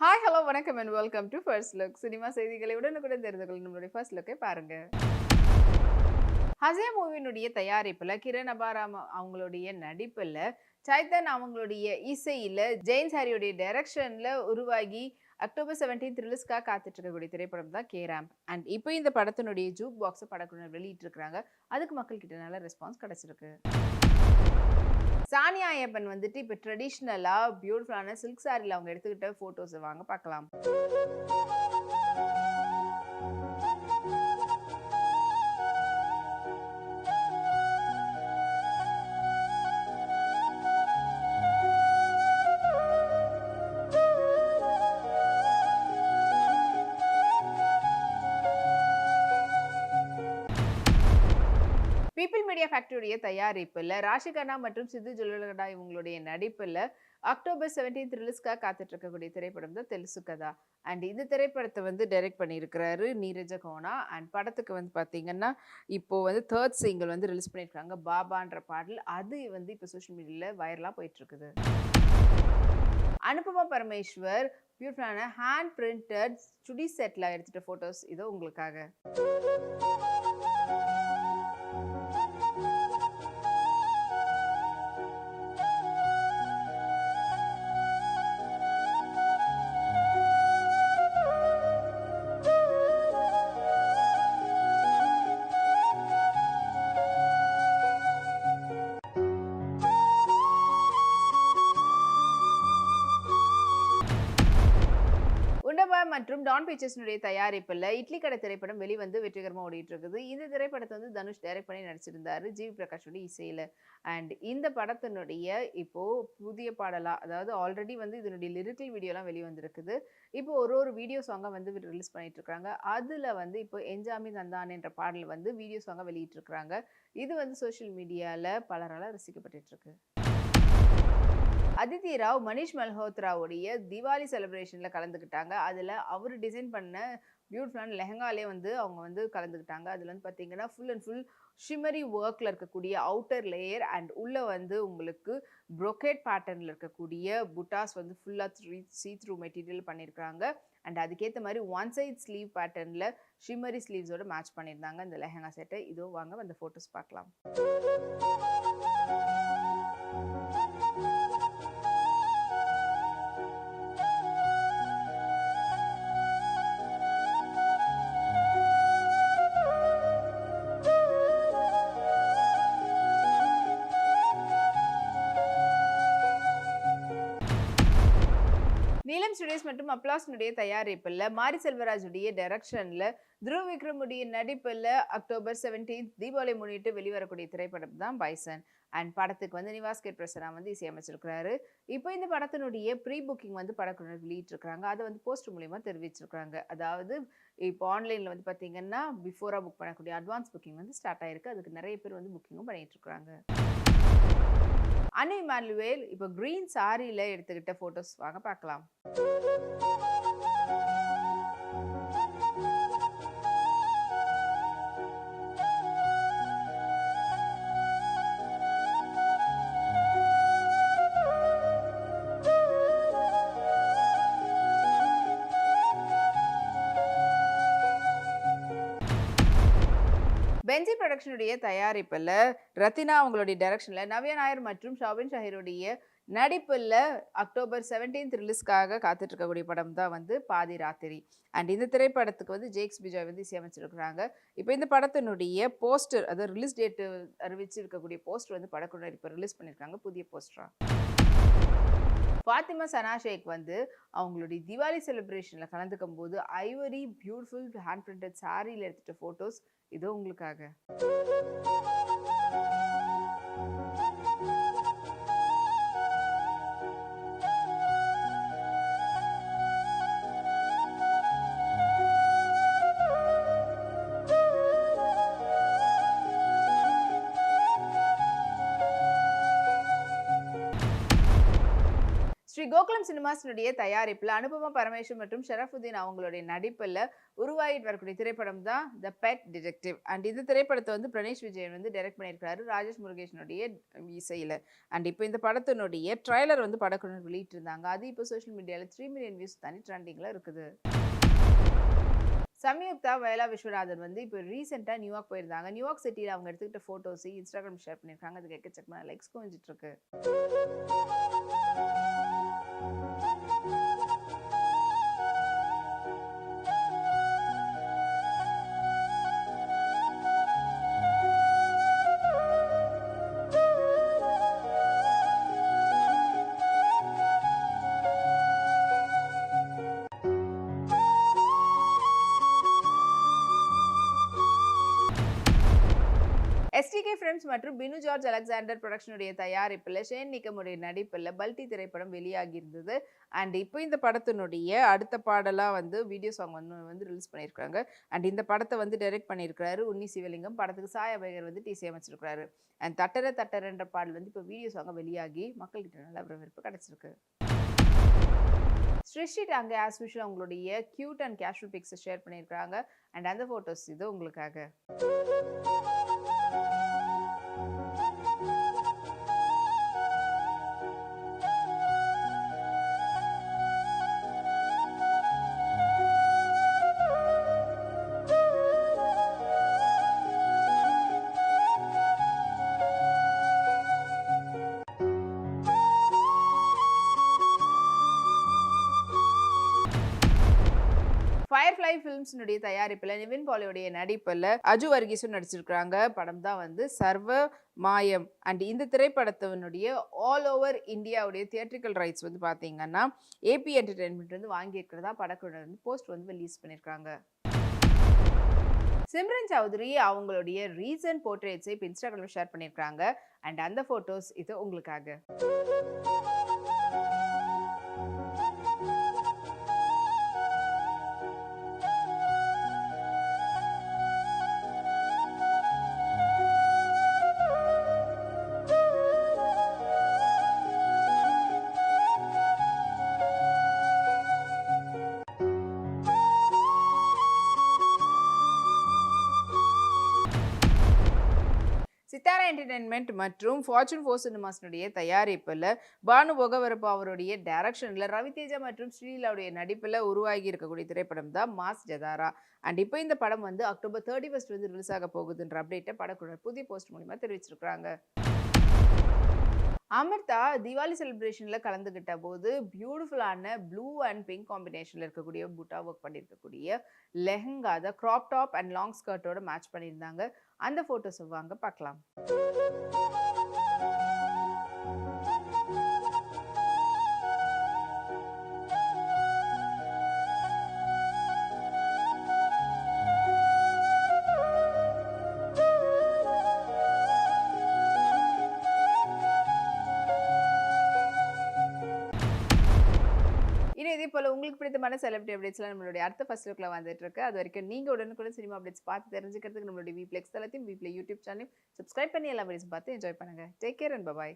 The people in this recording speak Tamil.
ஹாய் ஹலோ வணக்கம் and welcome to first look cinema செய்திகளை உடனுக்குடன் தெரிந்து கொள்ள நம்மளுடைய ஃபர்ஸ்ட் லுக்கை பாருங்க. ஹசே மூவினுடைய தயாரிப்பில் கிரண் அபாராம் அவங்களுடைய நடிப்பில் சைத்தன் அவங்களுடைய இசையில் ஜெயின் சாரியுடைய டைரக்ஷனில் உருவாகி அக்டோபர் செவன்டீன் ரிலீஸ்க்காக காத்துட்டு இருக்கக்கூடிய திரைப்படம் தான் கேராம் அண்ட் இப்போ இந்த படத்தினுடைய ஜூக் பாக்ஸை படக்குழுவினர் வெளியிட்டிருக்கிறாங்க. அதுக்கு மக்கள்கிட்ட நல்ல ரெஸ்பான்ஸ் கிடச்சிருக்கு. சானியா ஐயப்பன் வந்துட்டு இப்போ ட்ரெடிஷ்னலாக பியூட்டிஃபுல்லான சில்க் சாரியில் அவங்க எடுத்துக்கிட்ட ஃபோட்டோஸை வாங்க பார்க்கலாம். ஃபேக்டரியுடைய தயாரிப்பில் ராஷிகண்ணா மற்றும் சித்து ஜுவல்லகடா இவங்களுடைய நடிப்பில் அக்டோபர் செவன்டீன்த் ரிலீஸ்க்காக காத்துட்டு இருக்கக்கூடிய திரைப்படம் தான் தெலுசு கதா. அண்ட் இந்த திரைப்படத்தை வந்து டைரக்ட் பண்ணியிருக்கிறாரு நீரஜ கோனா அண்ட் படத்துக்கு வந்து பார்த்தீங்கன்னா இப்போ வந்து தேர்ட் சிங்கிள் வந்து ரிலீஸ் பண்ணியிருக்காங்க பாபான்ற பாடல். அது வந்து இப்போ சோஷியல் மீடியாவில் வைரலாக போயிட்டுருக்குது அனுபமா பரமேஸ்வர் பியூட்டிஃபுல்லான ஹேண்ட் பிரிண்டட் சுடி செட்டில் எடுத்துகிட்ட ஃபோட்டோஸ் இதோ உங்களுக்காக. மற்றும் டான் பிக்சர்ஸ்னுடைய தயாரிப்பில் இட்லி கடை திரைப்படம் வெளிவந்து வெற்றிகரமாக ஓடிட்டு இருக்குது இந்த திரைப்படத்தை வந்து தனுஷ் டைரக்ட் பண்ணி நடிச்சிருந்தாரு. ஜிவி பிரகாஷோட இசையில். அண்ட் இந்த படத்தினுடைய இப்போது புதிய பாடலாக அதாவது ஆல்ரெடி வந்து இதனுடைய லிரிக்கல் வீடியோலாம் வெளிவந்திருக்குது. இப்போ ஒரு ஒரு வீடியோ சாங்கை வந்து ரிலீஸ் பண்ணிட்டு இருக்காங்க அதில் வந்து இப்போ என்ஜாமி தந்தான் என்ற பாடல் வந்து வீடியோ சாங்காக வெளியிட்டிருக்கிறாங்க. இது வந்து சோஷியல் மீடியாவில் பலரால் ரசிக்கப்பட்டுருக்கு இருக்கு அதித்தி ராவ் மனிஷ் மல்ஹோத்ராவுடைய திவாலி செலிப்ரேஷனில் கலந்துக்கிட்டாங்க அதில் அவர் டிசைன் பண்ண பியூட்டிஃபுல்லான லெஹங்காலே வந்து அவங்க வந்து கலந்துக்கிட்டாங்க அதில் வந்து பார்த்தீங்கன்னா ஃபுல் அண்ட் ஃபுல் ஷிமரி ஒர்க்கில் இருக்கக்கூடிய அவுட்டர் லேயர் அண்ட் உள்ளே வந்து உங்களுக்கு ப்ரொக்கேட் பேட்டர்னில் இருக்கக்கூடிய புட்டாஸ் வந்து ஃபுல்லாக த்ரீ சீ த்ரூ மெட்டீரியல் பண்ணியிருக்காங்க அண்ட் அதுக்கேற்ற மாதிரி ஒன் சைட் ஸ்லீவ் பேட்டர்னில் ஷிமரி ஸ்லீவ்ஸோட மேட்ச் பண்ணியிருந்தாங்க இந்த லெஹங்கா செட்டை இதோ வாங்க அந்த ஃபோட்டோஸ் பார்க்கலாம். நீலம் ஸ்டுடியோஸ் மற்றும் அப்ளாஸ்னுடைய தயாரிப்பில் மாரி செல்வராஜுடைய டைரக்ஷனில் துருவ் விக்ரமுடைய நடிப்பில் அக்டோபர் செவன்டீன்த் தீபாவளி முன்னிட்டு வெளிவரக்கூடிய திரைப்படம் தான் பைசன் அண்ட் படத்துக்கு வந்து நிவாஸ் கே பிரசனா வந்து இசையமைச்சிருக்கிறாரு. இப்போ இந்த படத்தினுடைய ப்ரீ புக்கிங் வந்து படக்குழுவினர் வெளியிட்டிருக்கிறாங்க. அதை வந்து போஸ்ட் மூலியமாக தெரிவிச்சிருக்கிறாங்க. அதாவது இப்போ ஆன்லைனில் வந்து பார்த்தீங்கன்னா பிஃபோராக புக் பண்ணக்கூடிய அட்வான்ஸ் புக்கிங் வந்து ஸ்டார்ட் ஆயிருக்கு. அதுக்கு நிறைய பேர் வந்து புக்கிங்கும் பண்ணிட்டு இருக்காங்க அனு இப்போ கிரீன் சாரியில் எடுத்துக்கிட்ட ஃபோட்டோஸ் வாங்க பார்க்கலாம். என்ஜி ப்ரொடக்ஷனுடைய தயாரிப்பில் ரத்தினா அவங்களுடைய டைரக்ஷனில் நவ்யா நாயர் மற்றும் ஷாபின் ஷாஹிருடைய நடிப்பில் அக்டோபர் செவன்டீன்த் ரிலீஸ்க்காக காத்துட்டு இருக்கக்கூடிய படம் தான் வந்து பாதி ராத்திரி. அண்ட் இந்த திரைப்படத்துக்கு வந்து ஜேக்ஸ் பிஜாய் வந்து இசையமைச்சிருக்கிறாங்க. இப்போ இந்த படத்தினுடைய போஸ்டர் அதாவது ரிலீஸ் டேட்டு அறிவிச்சிருக்கக்கூடிய போஸ்டர் வந்து படக்குழுவினர் இப்போ ரிலீஸ் பண்ணியிருக்காங்க புதிய போஸ்டராக ஃபாத்திமா சனா ஷேக் வந்து அவங்களுடைய திவாலி செலிப்ரேஷனில் கலந்துக்கும் போது ஐவரி பியூட்டிஃபுல் ஹேண்ட் பிரிண்டட் சாரியில் எடுத்துகிட்ட ஃபோட்டோஸ் இதோ உங்களுக்காக. கோகுலம் சினிமாஸினுடைய தயாரிப்பில் அனுபமா பரமேஸ்வர் மற்றும் ஷரஃபுதீன் அவங்களுடைய நடிப்பில் உருவாகிட்டு வரக்கூடிய திரைப்படம் தான் த பெட் டிடெக்டிவ் அண்ட் இந்த திரைப்படத்தை வந்து பிரணேஷ் விஜயன் வந்து டைரக்ட் பண்ணியிருக்காரு ராஜேஷ் முருகேஷனுடைய இசையில். அண்ட் இப்போ இந்த படத்தினுடைய ட்ரைலர் வந்து படக்குழு வெளியிட்டிருந்தாங்க. அது இப்போ சோஷியல் மீடியாவில் த்ரீ மில்லியன் வியூஸ் தனி ட்ரெண்டிங்கில் இருக்குது. சம்யுக்தா வயலா விஸ்வநாதன் வந்து இப்போ ரீசெண்டாக நியூயார்க் போயிருந்தாங்க. நியூயார்க் சிட்டியில் அவங்க எடுத்துக்கிட்ட ஃபோட்டோஸ் இன்ஸ்டாகிராம் ஷேர் பண்ணியிருக்காங்க. அதுக்கு எக்கச்சக்கமான லைக்ஸ் குவிஞ்சிட்டு கே ஃபிலிம்ஸ் மற்றும் பினு ஜார்ஜ் அலெக்சாண்டர் ப்ரொடக்ஷனுடைய தயாரிப்பில் ஷேன் நிக்கமுடைய நடிப்பில் பல்டி திரைப்படம் வெளியாகி இருந்தது அண்ட் இப்போ இந்த படத்தினுடைய அடுத்த பாடலாக வந்து வீடியோ சாங் வந்து வந்து ரிலீஸ் பண்ணியிருக்காங்க அண்ட் இந்த படத்தை வந்து டைரக்ட் பண்ணியிருக்கிறாரு உன்னி சிவலிங்கம். படத்துக்கு சாய பைகர் வந்து டிசி அமைச்சிருக்கிறாரு. அண்ட் தட்டர தட்டரன்ற பாடல் வந்து இப்போ வீடியோ சாங்கை வெளியாகி மக்கள்கிட்ட நல்ல வரவேற்பு கிடைச்சிருக்கு. ஸ்ரிஷிட் அங்கே ஆஸ் யூஷுவல் அவங்களுடைய க்யூட் அண்ட் கேஷுவல் பிக்ஸை ஷேர் பண்ணியிருக்காங்க அண்ட் அந்த ஃபோட்டோஸ் இது உங்களுக்காக. ஃபயர்ஃப்ளை ஃபிலிம்ஸினுடைய தயாரிப்பில் நிவின் பாலியுடைய நடிப்பில் அஜு வர்கீஸும் நடிச்சிருக்கிறாங்க. படம் தான் வந்து சர்வ மாயம். அண்ட் இந்த திரைப்படத்தினுடைய ஆல் ஓவர் இந்தியாவுடைய தியேட்ரிக்கல் ரைட்ஸ் வந்து பார்த்தீங்கன்னா ஏபி என்டர்டெயின்மெண்ட் வந்து வாங்கியிருக்கிறதா படக்குழு வந்து போஸ்ட் வந்து ரிலீஸ் பண்ணியிருக்காங்க சிம்ரன் சௌத்ரி அவங்களுடைய ரீசன்ட் போர்ட்ரேட்ஸை இப்போ இன்ஸ்டாகிராமில் ஷேர் பண்ணியிருக்காங்க அண்ட் அந்த ஃபோட்டோஸ் இது உங்களுக்காக. என்டர்டைன்மெண்ட் மற்றும் ஃபார்ச்சூன் ஃபோர் சினிமாஸினுடைய தயாரிப்பில் பானு போகவரப்பு அவருடைய டைரக்ஷனில் ரவிதேஜா மற்றும் ஸ்ரீலாவுடைய நடிப்பில் உருவாகி இருக்கக்கூடிய திரைப்படம் தான் மாஸ் ஜதாரா அண்ட் இப்போ இந்த படம் வந்து அக்டோபர் தேர்ட்டி ஃபஸ்ட் வந்து ரிலீஸ் ஆக போகுதுன்ற அப்டேட்டை படக்குழு புதிய போஸ்ட் மூலிமா தெரிவிச்சிருக்கிறாங்க. அமிர்தா தீபாவளி செலிப்ரேஷனில் கலந்துக்கிட்ட போது பியூட்டிஃபுல்லான ப்ளூ அண்ட் பிங்க் காம்பினேஷனில் இருக்கக்கூடிய புட்டா ஒர்க் பண்ணியிருக்கக்கூடிய லெஹங்கா அதை க்ராப் டாப் அண்ட் லாங் ஸ்கர்ட்டோட மேட்ச் பண்ணியிருந்தாங்க. அந்த ஃபோட்டோஸ் வாங்க பார்க்கலாம். இனி இதே போல உங்களுக்கு பிடித்தமான செலிபிரிட்டி அப்டேட்ஸ்லாம் நம்மளுடைய அடுத்த ஃபஸ்ட் லுக்கில் வந்துட்டு இருக்கு. அது வரைக்கும் நீங்கள் உடனுக்குடன் சினிமா அப்டேட்ஸ் பார்த்து தெரிஞ்சுக்கிறதுக்கு நம்மளுடைய வீப்ளெக்ஸ் தளத்தையும் வீப்ளே யூடியூப் சேனலையும் சப்ஸ்கிரைப் பண்ணி எல்லா வீடியோஸ் பார்த்து என்ஜாய் பண்ணுங்க. Take care and bye bye